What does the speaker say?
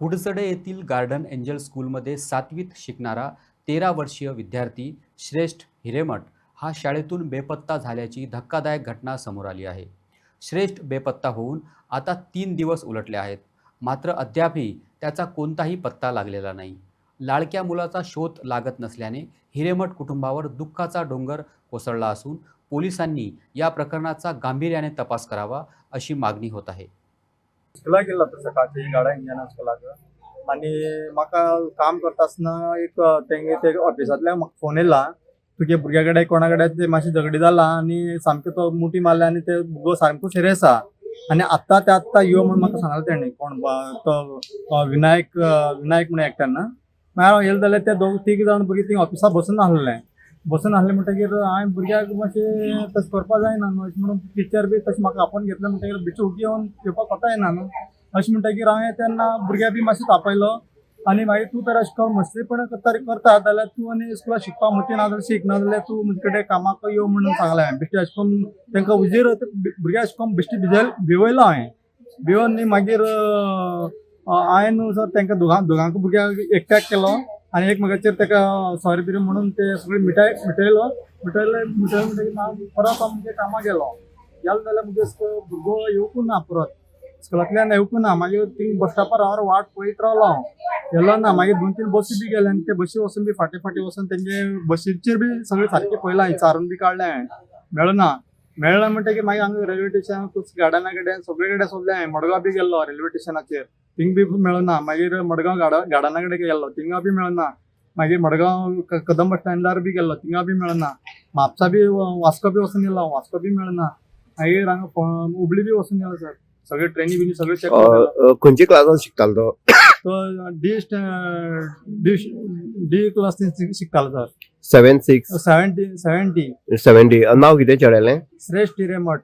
कुडचडे येथील garden angel स्कूलमध्ये सातवीत शिकणारा तेरा वर्षीय विद्यार्थी श्रेष्ठ हिरेमठ हा शाळेतून बेपत्ता झाल्याची धक्कादायक घटना समोर आली आहे. श्रेष्ठ बेपत्ता होऊन आता तीन दिवस उलटले आहेत. मात्र अद्यापही त्याचा कोणताही पत्ता लागलेला नाही. लाडक्या मुलाचा शोध लागत नसल्याने हिरेमठ कुटुंबावर दुःखाचा डोंगर कोसळला असून पोलिसांनी या प्रकरणाचा गांभीर्याने तपास करावा अशी मागणी होत आहे. स्कुला गेला तर सकाळची. गाड्या इंजन स्कुलाक आणि म्हाका काम करता आसतना एक तेंगे ते ऑफिसांतल्यान म्हाका फोन येयला तुगे भुरग्या कडेन कोणा कडेन ते मातशी झगडी जाला आनी सामके तो मुठी मारल्या आनी ते भुरगो सामको सिरियस आहा आनी आत्ता ते आत्ता यो म्हूण म्हाका सांगले तेणी कोण तो विनायक विनायक म्हणून एकट्यान. ना मागीर हांव येयलो जाल्यार ते दोग तीग जाण भुरगीं थिंग ऑफिसा बसून आसलेले बसून आसले म्हणटगीर हांवें भुरग्याक मातशें तशें करपा जायना न्हू अशें म्हणून टिचर बी तशें म्हाका आपोवन घेतलें म्हणटगीर बिचू उगी येवन घेवपाक कोता येना न्हू अशें म्हणटगीर हांवें तेन्ना भुरग्याक बी मातशें तापयलो आनी मागीर तूं तर अशें करून मस्तीपण तरी करता जाल्यार तूं आनी स्कुलाक शिकपा मती ना जाल्यार शिक ना जाल्यार तूं म्हजे कडेन कामाक यो म्हणून सांगलें हांवें बेश्टें अशें करून तांकां उजीर ते भुरग्याक अशें करून बेश्टी भिजय भिवयलो हांवें भिवन न्ही मागीर हांवें न्हू सर तांकां दोगां दोगांक भुरग्यांक एकट्याक केलो. आनी एकमेकाचेर ताका सॉरी बिरी म्हणून ते सगळे मिठाय मिटयलो मिटयले मिटयले म्हणटकीर हांव परत म्हणजे, म्हणजे कामाक गेलो. गेलो जाल्यार मुगे भुरगो येवकू ना परत. स्कुलांतल्यान येवकू ना. मागीर थिंग बस स्टॉपार हांव वाट पळयत रावलो हांव गेलो ना मागीर दोन तीन बसी बी गेले आनी ते बसी वचून बी फाटी फाटी वचून तेंचे बसीचेर बी सगळे सारकें पळयलां विचारून बी काडलें हांवें मेळना मेळना म्हणटकीर मागीर हांगा रेल्वे स्टेशन गार्डना कडेन सगळे कडेन सोदलें मडगांव बी गेल्लो रेल्वे स्टेशनाचेर थिंग बी मेळना मागीर मडगांव गार्डना कडेन गेल्लो थिंगा बी मेळना मागीर मडगांव क- कदंब स्टँडार बी गेल्लो थिंगा बी मेळना म्हापसा बी वास्को बी वचून येयलो वास्को बी मेळना मागीर हांगा हुबळी बी वचून येयलो सर. सगळे ट्रेनी बिनी सगळे चेक अ, खंयच्या क्लासान शिकतालो तो? तो D D D class शिकतालो sir. Seven six seventy seventy seventy नाव कितें चेड्यालें श्रेष्ठ हिरेमठ